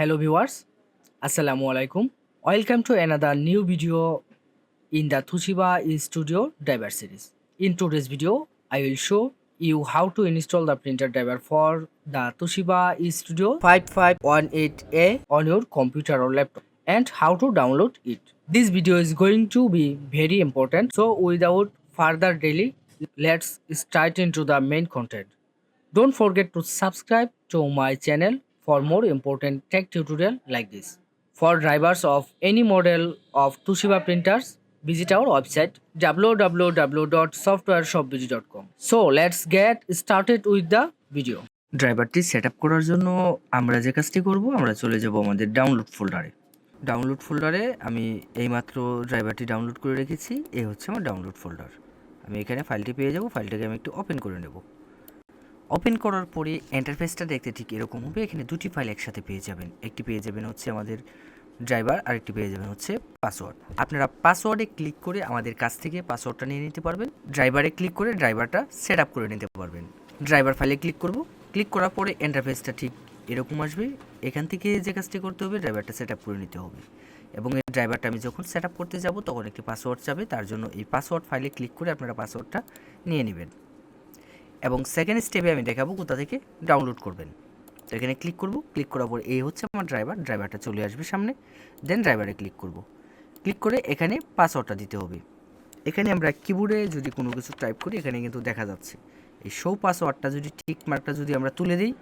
Hello viewers, assalamu alaikum. Welcome to another new video in the Toshiba Studio driver series. In today's video I will show you how to install the printer driver for the Toshiba Studio 5518A on your computer or laptop and how to download it. This video is going to be very important, so without further delay let's start into the main content. Don't forget to subscribe to my channel for more important tech tutorial like this. For drivers of any model of Toshiba printers, visit our website www.softwareshopbiz.com. So let's get started with the video. ড্রাইভারটি set করার জন্য আমরা যে কাজটি করব আমরা চলে যাব আমাদের ডাউনলোড ফোল্ডারে ডাউনলোড ফোল্ডারে আমি এইমাত্র ড্রাইভারটি ডাউনলোড করে রেখেছি এই হচ্ছে আমার ডাউনলোড ফোল্ডার আমি এখানে ফাইলটি পেয়ে যাব ফাইলটাকে আমি একটু ওপেন করে নেবো ওপেন করার পরে এন্টারফেসটা দেখতে ঠিক এরকম হবে এখানে দুটি ফাইল একসাথে পেয়ে যাবেন একটি পেয়ে যাবেন হচ্ছে আমাদের ড্রাইভার আর একটি পেয়ে যাবেন হচ্ছে পাসওয়ার্ড আপনারা পাসওয়ার্ডে ক্লিক করে আমাদের কাছ থেকে পাসওয়ার্ডটা নিয়ে নিতে পারবেন ড্রাইভারে ক্লিক করে ড্রাইভারটা সেট আপ করে নিতে পারবেন ড্রাইভার ফাইলে ক্লিক করব ক্লিক করার পরে এন্টারফেসটা ঠিক এরকম আসবে এখান থেকে যে কাজটি করতে হবে ড্রাইভারটা সেট আপ করে নিতে হবে এবং এই ড্রাইভারটা আমি যখন সেট আপ করতে যাব তখন একটি পাসওয়ার্ড যাবে তার জন্য এই পাসওয়ার্ড ফাইলে ক্লিক করে আপনারা পাসওয়ার্ডটা নিয়ে নেবেন এবং সেকেন্ড স্টেপে আমি দেখাবো কোথা থেকে ডাউনলোড করবেন তো এখানে ক্লিক করব ক্লিক করার পর এই হচ্ছে আমার ড্রাইভার ড্রাইভারটা চলে আসবে সামনে দেন ড্রাইভারে ক্লিক করব ক্লিক করে এখানে পাসওয়ার্ডটা দিতে হবে এখানে আমরা কিবোর্ডে যদি কোনো কিছু টাইপ করি এখানে কিন্তু দেখা যাচ্ছে এই শো পাসওয়ার্ডটা যদি টিক মার্কটা যদি আমরা তুলে দিই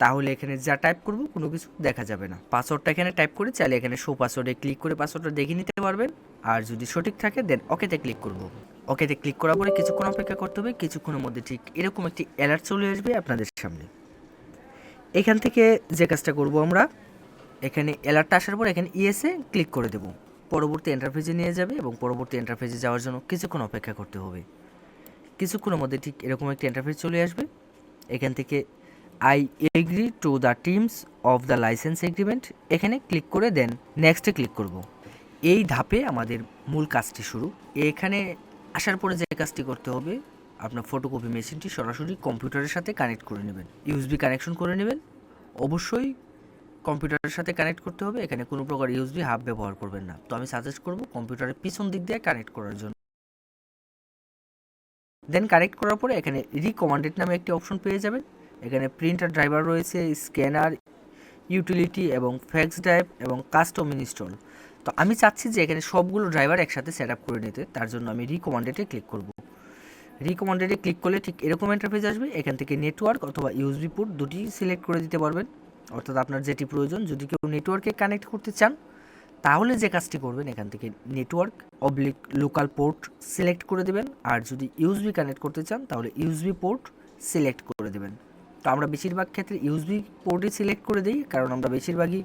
তাহলে এখানে যা টাইপ করব কোনো কিছু দেখা যাবে না পাসওয়ার্ডটা এখানে টাইপ করে চাইলে এখানে শো পাসওয়ার্ডে ক্লিক করে পাসওয়ার্ডটা দেখে নিতে পারবেন আর যদি সঠিক থাকে দেন ওকেতে ক্লিক করব ওকেতে ক্লিক করার পরে কিছুক্ষণ অপেক্ষা করতে হবে কিছুক্ষণের মধ্যে ঠিক এরকম একটি অ্যালার্ট চলে আসবে আপনাদের সামনে এখান থেকে যে কাজটা করব আমরা এখানে অ্যালার্টটা আসার পর এখানে ইএসএ ক্লিক করে দেব পরবর্তী এন্টারফেজে নিয়ে যাবে এবং পরবর্তী এন্টারফেজে যাওয়ার জন্য কিছুক্ষণ অপেক্ষা করতে হবে কিছুক্ষণের মধ্যে ঠিক এরকম একটি এন্টারফেজ চলে আসবে এখান থেকে I agree to the teams of the license agreement এখানে ক্লিক করে দেন নেক্সটে ক্লিক করব এই ধাপে আমাদের মূল কাজটি শুরু এখানে আসার পরে যে কাজটি করতে হবে আপনার ফটোকপি মেশিনটি সরাসরি কম্পিউটারের সাথে কানেক্ট করে নেবেন ইউএসবি কানেকশন করে নেবেন অবশ্যই কম্পিউটারের সাথে কানেক্ট করতে হবে এখানে কোনো প্রকার ইউএসবি হাব ব্যবহার করবেন না তো আমি সাজেস্ট করব কম্পিউটারের পিছন দিক দিয়ে কানেক্ট করার জন্য দেন কানেক্ট করার পরে এখানে রিকমান্ডেড নামে একটি অপশন পেয়ে যাবেন এখানে প্রিন্টার ড্রাইভার রয়েছে স্ক্যানার ইউটিলিটি এবং ফ্যাক্স ড্রাইভ এবং কাস্টম ইনস্টল তো আমি চাচ্ছি যে এখানে সবগুলো ড্রাইভার একসাথে সেট আপ করে নিতে তার জন্য আমি রিকমান্ডেডে ক্লিক করব রিকমান্ডেডে ক্লিক করলে ঠিক এরকম ইন্টারফেস আসবে এখান থেকে নেটওয়ার্ক অথবা ইউএসবি পোর্ট দুটি সিলেক্ট করে দিতে পারবেন অর্থাৎ আপনার যেটি প্রয়োজন যদি কেউ নেটওয়ার্কে কানেক্ট করতে চান তাহলে যে কাজটি করবেন এখান থেকে নেটওয়ার্ক অবলিক লোকাল পোর্ট সিলেক্ট করে দেবেন আর যদি ইউএসবি কানেক্ট করতে চান তাহলে ইউএসবি পোর্ট সিলেক্ট করে দেবেন তো আমরা বেশিরভাগ ক্ষেত্রে ইউএসবি পোর্টই সিলেক্ট করে দিই কারণ আমরা বেশিরভাগই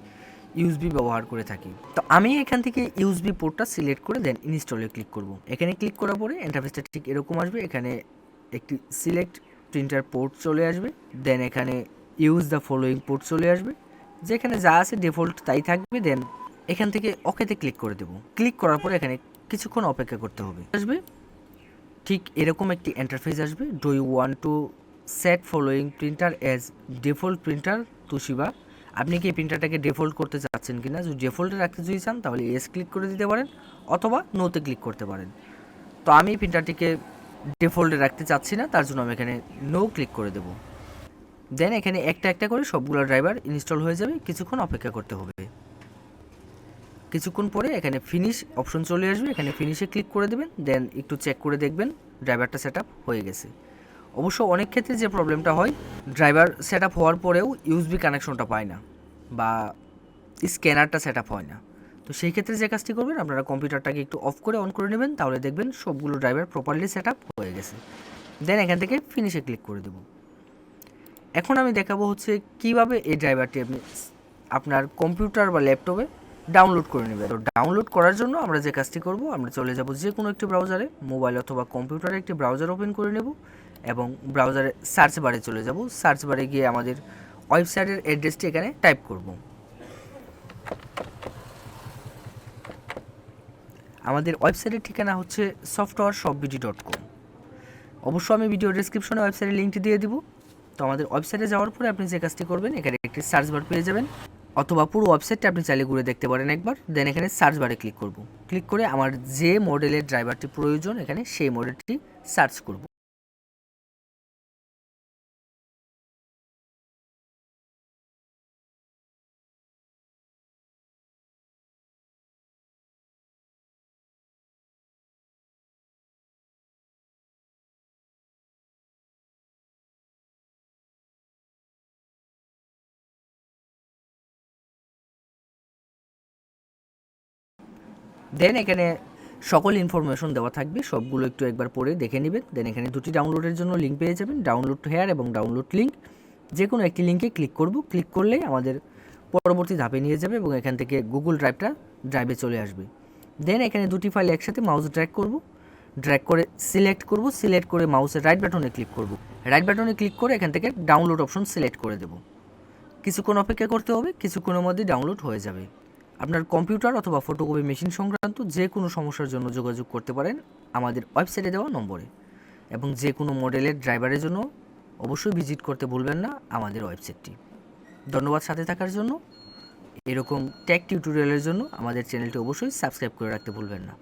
ইউএসবি ব্যবহার করে থাকি তো আমি এখান থেকে ইউএসবি পোর্টটা সিলেক্ট করে দেন ইনস্টলে ক্লিক করব এখানে ক্লিক করার পরে ইন্টারফেসটা ঠিক এরকম আসবে এখানে একটি সিলেক্ট প্রিন্টার পোর্ট চলে আসবে দেন এখানে ইউজ দ্য ফলোয়িং পোর্ট চলে আসবে যেখানে যা আছে ডিফল্ট তাই থাকবে দেন এখান থেকে ওকেতে ক্লিক করে দেব ক্লিক করার পরে এখানে কিছুক্ষণ অপেক্ষা করতে হবে আসবে ঠিক এরকম একটি এন্টারফেস আসবে do you want to set following printer as default printer Toshiba আপনি কি এই প্রিন্টারটাকে ডিফল্ট করতে চাচ্ছেন কি না যদি ডিফল্টে রাখতে যদি চান তাহলে এস ক্লিক করে দিতে পারেন অথবা নোতে ক্লিক করতে পারেন তো আমি প্রিন্টারটিকে ডিফল্টে রাখতে চাচ্ছি না তার জন্য আমি এখানে নো ক্লিক করে দেব দেন এখানে একটা একটা করে সবগুলো ড্রাইভার ইনস্টল হয়ে যাবে কিছুক্ষণ অপেক্ষা করতে হবে কিছুক্ষণ পরে এখানে ফিনিশ অপশন চলে আসবে এখানে ফিনিশে ক্লিক করে দেবেন দেন একটু চেক করে দেখবেন ড্রাইভারটা সেট হয়ে গেছে অবশ্য অনেক ক্ষেত্রে যে প্রবলেমটা হয় ড্রাইভার সেট আপ হওয়ার পরেও ইউএসবি কানেকশনটা পায় না বা স্ক্যানারটা সেট আপ হয় না তো সেই ক্ষেত্রে যে কাজটি করবেন আপনারা কম্পিউটারটাকে একটু অফ করে অন করে নেবেন তাহলে দেখবেন সবগুলো ড্রাইভার প্রপারলি সেট আপ হয়ে গেছে দেন এখান থেকে ফিনিশে ক্লিক করে দেব এখন আমি দেখাবো হচ্ছে কিভাবে এই ড্রাইভারটি আপনি আপনার কম্পিউটার বা ল্যাপটপে ডাউনলোড করে নেবে তো ডাউনলোড করার জন্য আমরা যে কাজটি করব আমরা চলে যাব যে কোনো একটি ব্রাউজারে মোবাইল অথবা কম্পিউটারে একটি ব্রাউজার ওপেন করে নেব এবং ব্রাউজারে সার্চ বারে চলে যাব সার্চ বারে গিয়ে আমাদের ওয়েবসাইটের অ্যাড্রেসটি এখানে টাইপ করব আমাদের ওয়েবসাইটের ঠিকানা হচ্ছে সফটওয়্যার সববিডি ডট কম অবশ্য আমি ভিডিও ডিসক্রিপশনে ওয়েবসাইটের লিঙ্কটি দিয়ে দিব তো আমাদের ওয়েবসাইটে যাওয়ার পরে আপনি যে কাজটি করবেন এখানে একটি সার্চ বার পেয়ে যাবেন অথবা পুরো ওয়েবসাইটটা আপনি চালিয়ে ঘুরে দেখতে পারেন একবার দেন এখানে সার্চ বারে ক্লিক করব ক্লিক করে আমার যে মডেলের ড্রাইভারটি প্রয়োজন এখানে সেই মডেলটি সার্চ করব দেন এখানে সকল ইনফরমেশন দেওয়া থাকবে সবগুলো একটু একবার পড়ে দেখে নেবেন দেন এখানে দুটি ডাউনলোডের জন্য লিঙ্ক পেয়ে যাবেন ডাউনলোড হেয়ার এবং ডাউনলোড লিঙ্ক যে কোনো একটি লিঙ্কে ক্লিক করব ক্লিক করলে আমাদের পরবর্তী ধাপে নিয়ে যাবে এবং এখান থেকে গুগল ড্রাইভটা ড্রাইভে চলে আসবে দেন এখানে দুটি ফাইল একসাথে মাউস ড্র্যাক করব ড্র্যাক করে সিলেক্ট করব সিলেক্ট করে মাউসের রাইট বাটনে ক্লিক করব রাইট বাটনে ক্লিক করে এখান থেকে ডাউনলোড অপশন সিলেক্ট করে দেব কিছুক্ষণ অপেক্ষা করতে হবে কিছুক্ষণের মধ্যে ডাউনলোড হয়ে যাবে আপনার কম্পিউটার অথবা ফটোকপি মেশিন সংক্রান্ত যে কোনো সমস্যার জন্য যোগাযোগ করতে পারেন আমাদের ওয়েবসাইটে দেওয়া নম্বরে এবং যে কোনো মডেলের ড্রাইভারের জন্য অবশ্যই ভিজিট করতে ভুলবেন না আমাদের ওয়েবসাইটটি ধন্যবাদ সাথে থাকার জন্য এরকম ট্যাক টিউটোরিয়ালের জন্য আমাদের চ্যানেলটি অবশ্যই সাবস্ক্রাইব করে রাখতে ভুলবেন না